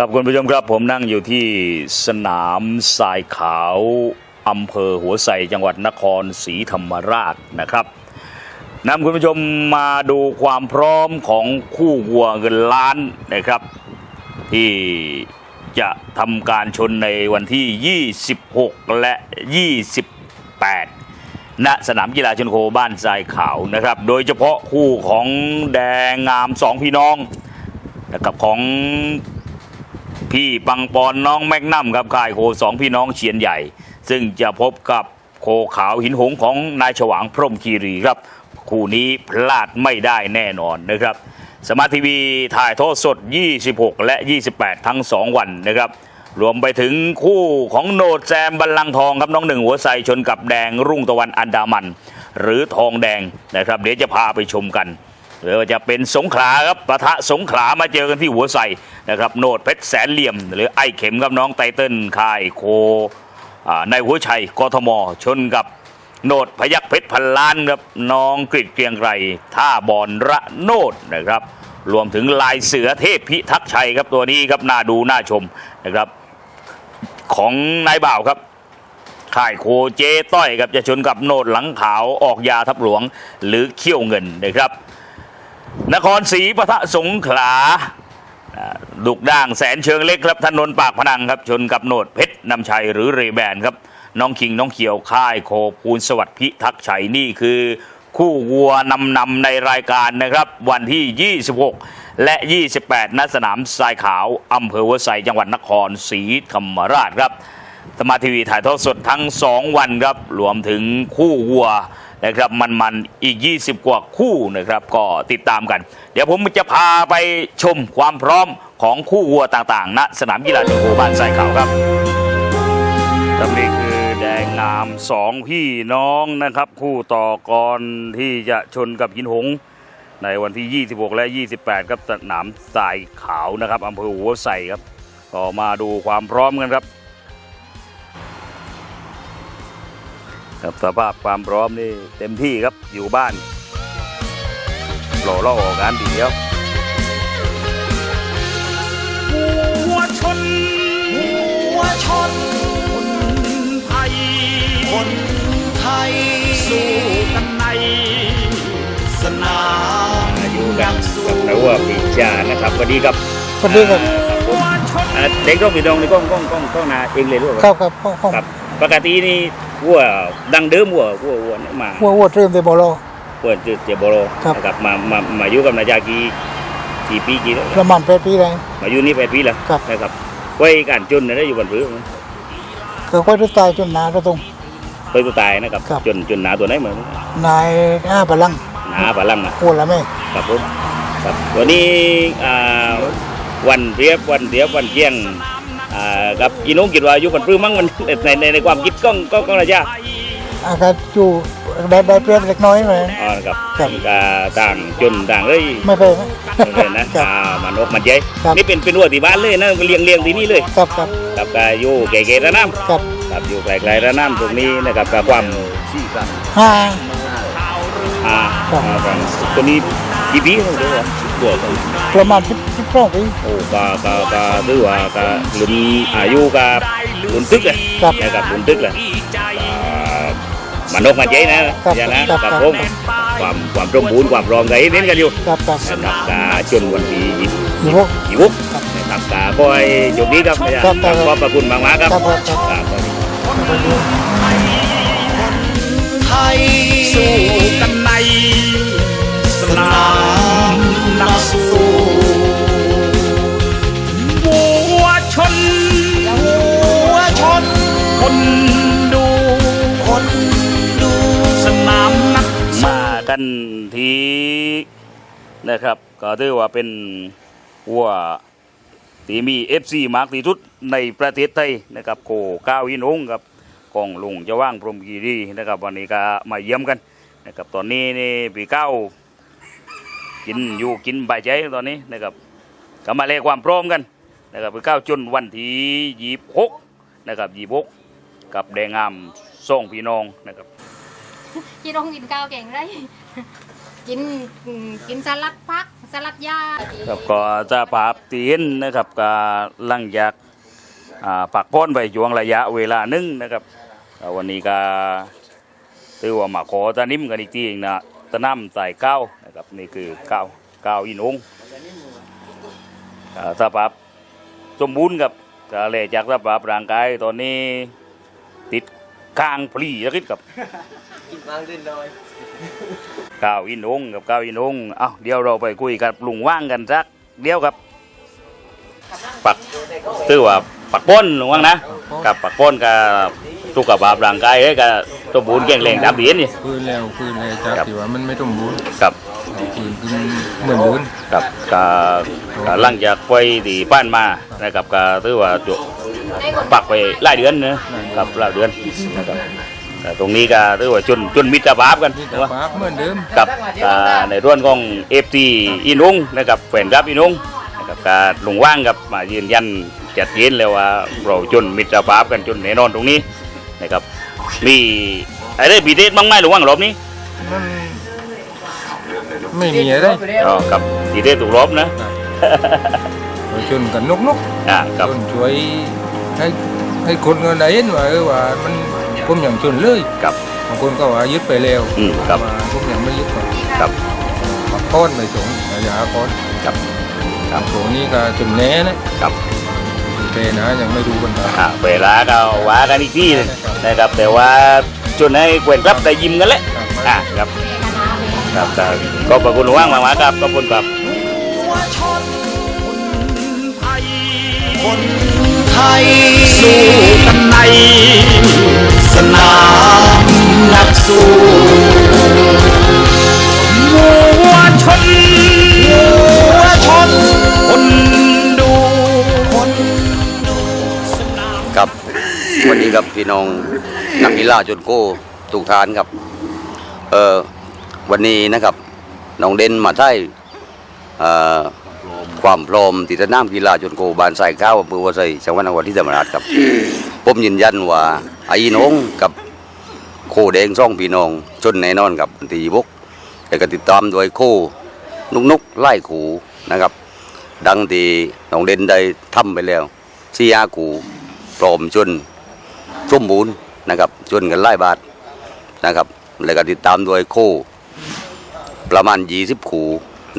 ครับคุณผู้ชมครับผมนั่งอยู่ที่สนามทรายขาวอำเภอหัวไสจังหวัดนครศรีธรรมราชนะครับนำคุณผู้ชมมาดูความพร้อมของคู่วัวเงินล้านนะครับ ที่จะทำการชนในวันที่ 26 และ 28 ณสนามกีฬาชนโคบ้านทรายขาวนะครับ โดยเฉพาะคู่ของแดงงามสองพี่น้องนะครับของ พี่ปังปอนน้องแมกนัมครับค่ายโคสองพี่น้องเชียนใหญ่ ซึ่งจะพบกับโคขาวหินหงของนายฉวางพรมคีรีครับ คู่นี้พลาดไม่ได้แน่นอนนะครับ สมาร์ททีวีถ่ายทอดสด 26 และ 28 ทั้ง 2 วันนะครับ รวมไปถึงคู่ของโนดแซมบัลลังทองครับน้องหนึ่งหัวไซชนกับแดงรุ่งตะวันอันดามัน หรือทองแดงนะครับ เดี๋ยวจะพาไปชมกัน หรือว่าจะเป็นสงขลาครับปะทะสงขลามาเจอกันที่หัวไสนะครับโนดเพชรแสนเหลี่ยม หรือไอ้เข็มกับน้องไตเติ้ลค่ายโคอ่าในหัวชัยกทมชนกับโนดพยักเพชรพันล้านครับน้องกริดเกรียงไกรท่าบอลระโนดนะครับ รวมถึงลายเสือเทพพิทักษ์ชัยครับตัวนี้ครับน่าดูน่าชมนะครับ ของนายบ่าวครับค่ายโคเจต้อยครับจะชนกับโนดหลังขาวออกยาทับหลวง หรือเขี้ยวเงินนะครับ นครศรีปะทะสงขลาดุกด่างแสนเชิงเล็กครับถนนปากพนังครับ ชนกับโนดเพชรนำชัยหรือเรแบนครับน้องคิงน้องเขียวค่ายโคภูลสวัสดิ์พิทักษ์ชัยนี่คือ คู่วัวนำนำในรายการนะครับ วันที่ 26 และ 28ณสนามทรายขาวอำเภอหัวไซจังหวัดนครศรีธรรมราชครับสมาททีวีถ่ายทอดสดทั้ง 2 วันครับรวมถึงคู่วัว นะครับมันๆอีก 20 กว่าคู่นะครับก็ติดตามกัน เดี๋ยวผมจะพาไปชมความพร้อมของคู่วัวต่างๆณสนามกีฬาชนโคบ้านทรายขาวครับตำนี้คือแดงงามสองพี่น้องนะครับ คู่ต่อกรที่จะชนกับหินหง ในวันที่ 26 และ 28 ครับสนามทรายขาวนะครับอำเภอหัวไสครับก็มาดูความพร้อมกันครับ ครับสภาพความพร้อมนี่เต็มที่ครับอยู่บ้านโหล่ล่ออกงานดีเดียวหัวชนหัวชนคนไทยคนไทยสู้กันในสนามอยู่กันแล้วว่าปีจานะครับสวัสดีครับสวัสดีครับหัวชนอ่าเด็กต้องมีดองในกล้องกล้องกล้องกล้องนาเองเลยรู้ครับครับห้องห้องครับ ปกตินี่วัวดังเดิมวัววัววัวเนี่ยมาหัวหัวเตรียมเตบอลโลวัวเจเจโบโรครับนะครับมามามาอยู่กับนายากี่กี่ปีกี่แล้วประมาณแปดปีได้มาอยู่นี่แปดปีแล้วครับนะครับไว้การจนเนี่ยได้อยู่บนพื้นก็ค่อยได้ตายจนหนาระตรงไปตัวตายนะครับครับจนจนหนาตัวไหนเหมือนนายอ้าพลังหนาปลาลังนะหัวละแม่ครับผมครับวันนี้อ่าวันเรียบวันเรียบวันเที่ยง อ่ากับอีน้องคิดว่าอยู่บนพื้นมั้งมันในในในความคิดก้องก้องก้องระยะอากาศอยู่ได้ได้เปรียบเล็กน้อยไหม อ๋อครับครับก็ต่างจนต่างเลยไม่ไปไหมเลยนะครับอ่ามันอกมันใหญ่ครับ นี่เป็นเป็นวัวที่บ้านเลยนะเลี้ยงเลี้ยงที่นี่เลยครับครับครับก็อยู่ไกลๆระน้ครับำครับอยู่ไกลๆระน้ำตรงนี้นะครับกับความห้า อ่าครับ อ่าครับตัวนี้กี่ปีแล้วเดี๋ยว ว่าตัวตัวประมาณสิบสิบสองปีโอ้ก็ก็ก็ถือว่าก็รุ่นอายุก็รุ่นตึกเลยครับนะครับรุ่นตึกเลยอ่ามันนกมันใจนะครับอย่างนั้นครับกับครับผมความความสมบูรณ์ความพร้อมก็เห็นเห็นกันอยู่ครับครับนะครับกาจนวันที่ยี่อยู่พวกยี่วุกนะครับกาคอยโชคดีครับอาจารย์ครับครับขอบพระคุณมากๆครับครับ ดูสนามนักมากันทีนะครับ ก็ถือว่าเป็นวัวที่มี FC มากที่สุดในประเทศไทยนะครับโคก้าวินหงส์ครับกองลุงจะว่างพรหมกีรีนะครับ วันนี้ก็มาเยี่ยมกันนะครับตอนนี้นี่ปีเก้ากินอยู่กินใบใจตอนนี้นะครับก็มาเลขความพร้อมกันนะครับปีเก้าจนวันที่ยี่หกนะครับยี่หกกับแดงงาม ส่งพี่น้องนะครับ chị đông กินข้าวเก่งได้ กินอืมกินสลัดพักสสลัดยาครับก็จะภาพตีนนะครับก็หลังจากอ่าปักพ้นไปช่วงระยะเวลาหนึงนะครับอ่าวันนี้ก็ถือว่ามาขอตะนิ่มกันอีกทีเองนะตะน้ำใส่ก้าวนะครับนี่คือก้าวก้าวอินองอ่าสภาพสมบูรณ์ครับก็เลยจากสภาพร่างกายตอนนี้ติด ข้างพลีแล้วกับก้าวอินองกับก้าวอินองเอ้าเดี๋ยวเราไปคุยกับลุงว่างกันสักเดี๋ยวครับปักตื้อว่าปักป้นลุงว่างนะกับปักป้นกับสุขภาพร่างกายเอ้ยกับสมบูรณ์แข็งแรงตามดีนี่คืนแล้วคืนเลยจากครับที่ว่ามันไม่สมบูรณ์กับเอาคืนคืนเหมือนเดิมกับกับกับหลังจากไฟดีป้านมานะครับกับตื้อว่าจุ ปักไปหลายเดือนนะกับหลายเดือนนะครับแต่ตรงนี้ก็ตื้อว่าจนจนมิตรภาพกันนี่นะแต่ว่าปากเหมือนเดิมกับอ่าในร่วนของเอฟซีอินุงนะครับแฟนครับอินุงนะครับการลงว่างกับมายืนยันจัดเย็นเลยว่าเราจนมิตรภาพกันจนแน่นอนตรงนี้นะครับมีอะไรบีเดสบ้างไหมหรือว่างรอบนี้มันไม่มีอะไรอ๋อกับบีเดสถูกรอบนะเราชนกันนกนกอ่ากับชนช่วย ให้ให้คนก็ได้เห็นว่าเออว่ามันผมอย่างชนเลยกับบางคนก็ว่ายึดไปแล้วอืมครับ ว่าผมยังไม่ยึดก่อนกับปักก้อนไปส่งยาก้อนกับครับส่งนี้ก็จนแน่นะครับเปนะยังไม่รู้กันนะอ่าเวลาก็ว่ากันอีกที่หนึ่งนะครับ แต่ว่าจนให้แฟนครับได้ยิ้มกันแหล้วอ่าครับครับแต่ก็ขอบคุณลุงว่างมากๆครับขอบคุณครับหัวชนไทยคน ไทย สู้กันใน สนามนักสู้วัวชนหัวชน คนดูคนดูครับวัสดีครับพี่น้องนักกีฬาจุดโก้ทุกทานครับ เออวันนี้นะครับน้องเด่นมาใช้เอ่อ ความพร้อมที่สนามกีฬาจุดโกบานสายข้าวอำเภอวัวไซจังหวัดนครที่ธรรมราชครับ ผมยืนยันว่าไอ้น้องกับโคแดงซ่องพี่น้องชนแน่นอนครับตีบกแต่ก็ติดตามโดยโคนุกนุกไล่ขูนะครับ ดังที่น้องเด่นได้ทำไปแล้วสี่ห้าขูพร้อมจนสมบูรณ์นะครับจนกันไล่บาทนะครับ แล้วก็ติดตามโดยโคประมาณ20ขู่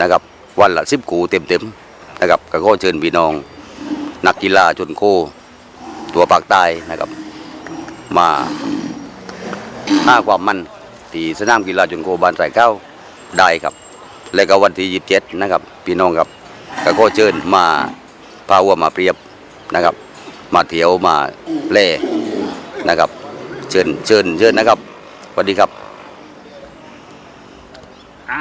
นะครับ วันละ10ขู่เต็มๆนะครับก็ขอเชิญพี่น้อง นักกีฬาจนโค ตัวปากใต้นะครับ มาห้าความมันที่สนามกีฬาจนโคบานสายเก้าได้ครับ แล้วก็วันที่27นะครับ พี่น้องครับก็ขอเชิญมาพาวัวมาเปรียบนะครับ มาเที่ยวมาเล่นะครับ เชิญเชิญเชิญนะครับสวัสดีครับ